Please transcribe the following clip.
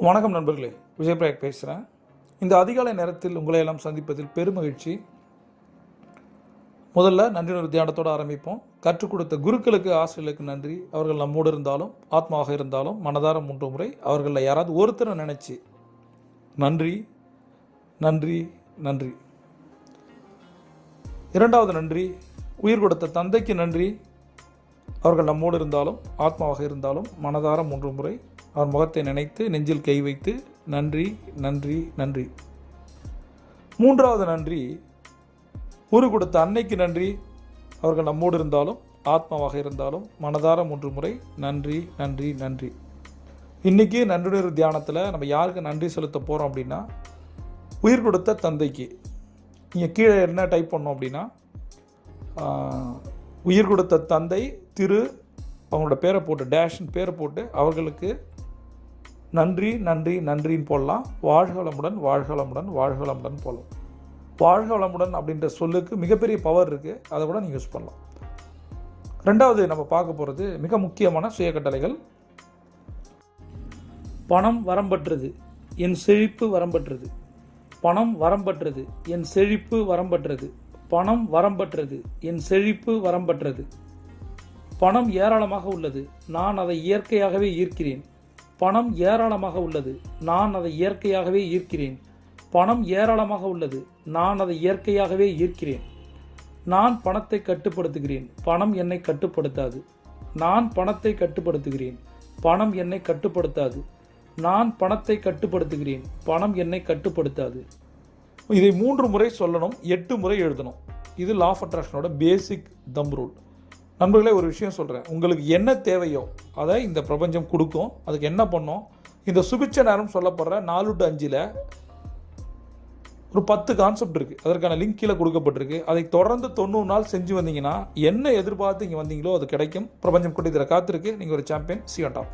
வணக்கம் நண்பர்களே விஜயபிரயாக் பேசுகிறேன் இந்த அதிகாலை நேரத்தில் உங்களை எல்லாம் சந்திப்பதில் பெருமகிழ்ச்சி. முதல்ல நன்றி தியானத்தோடு ஆரம்பிப்போம். கற்றுக் கொடுத்த குருக்களுக்கு ஆசிரியர்களுக்கு நன்றி. அவர்கள் நம்மோடு இருந்தாலும் ஆத்மாவாக இருந்தாலும் மனதாரம் மூன்று முறை அவர்களில் யாராவது ஒருத்தரை நினச்சி நன்றி நன்றி நன்றி. இரண்டாவது நன்றி உயிர் கொடுத்த தந்தைக்கு நன்றி. அவர்கள் நம்மோடு இருந்தாலும் ஆத்மாவாக இருந்தாலும் மனதார மூன்று முறை அவர் முகத்தை நினைத்து நெஞ்சில் கை வைத்து நன்றி நன்றி நன்றி. மூன்றாவது நன்றி உரு கொடுத்த அன்னைக்கு நன்றி. அவர்கள் நம்மோடு இருந்தாலும் ஆத்மாவாக இருந்தாலும் மனதார மூன்று முறை நன்றி நன்றி நன்றி. இன்றைக்கி நன்றியுணர்வு தியானத்தில் நம்ம யாருக்கு நன்றி செலுத்த போகிறோம் அப்படின்னா உயிர் கொடுத்த தந்தைக்கு. நீங்கள் கீழே என்ன டைப் பண்ணோம் அப்படின்னா உயிர் கொடுத்த தந்தை திரு அவங்களோட பேரை போட்டு டேஷன் பேரை போட்டு அவர்களுக்கு நன்றி நன்றி நன்றின்னு போடலாம். வாழ்க வளமுடன் வாழ்க வளமுடன் வாழ்க வளமுடன் போடலாம். வாழ்க வளமுடன் அப்படின்ற சொல்லுக்கு மிகப்பெரிய பவர் இருக்குது அதை கூட நீங்கள் யூஸ் பண்ணலாம். ரெண்டாவது நம்ம பார்க்க போகிறது மிக முக்கியமான சுய கட்டளைகள் பணம் வரம்பற்றது என் செழிப்பு வரம்பற்றது பணம் வரம்பற்றது என் செழிப்பு வரம்பற்றது பணம் வரம்பற்றது என் செழிப்பு வரம்பற்றது பணம் ஏராளமாக உள்ளது. நான் அதை இயற்கையாகவே ஈர்க்கிறேன். பணம் ஏராளமாக உள்ளது. நான் அதை இயற்கையாகவே ஈர்க்கிறேன். பணம் ஏராளமாக உள்ளது. நான் அதை இயற்கையாகவே ஈர்க்கிறேன். நான் பணத்தை கட்டுப்படுத்துகிறேன். பணம் என்னை கட்டுப்படுத்தாது. நான் பணத்தை கட்டுப்படுத்துகிறேன். பணம் என்னை கட்டுப்படுத்தாது. நான் பணத்தை கட்டுப்படுத்துகிறேன். பணம் என்னை கட்டுப்படுத்தாது. இதை மூன்று முறை சொல்லணும். எட்டு முறை எழுதணும். இது law of அட்ராக்ஷனோட basic them rule நண்பர்களே ஒரு விஷயம் சொல்கிறேன் உங்களுக்கு என்ன தேவையோ அதை இந்த பிரபஞ்சம் கொடுக்கும். அதுக்கு என்ன பண்ணும்? இந்த சுபிச்ச நேரம் சொல்லப்படுற நாலு டு அஞ்சில் ஒரு பத்து கான்செப்ட் இருக்குது அதற்கான லிங்க் கீழே கொடுக்கப்பட்டிருக்கு. அதை தொடர்ந்து தொண்ணூறு நாள் செஞ்சு வந்தீங்கன்னா என்ன எதிர்பார்த்து இங்கே வந்தீங்களோ அது கிடைக்கும். பிரபஞ்சம் கொண்டு இதில் காத்திருக்கு. நீங்கள் ஒரு சாம்பியன் சி டாப்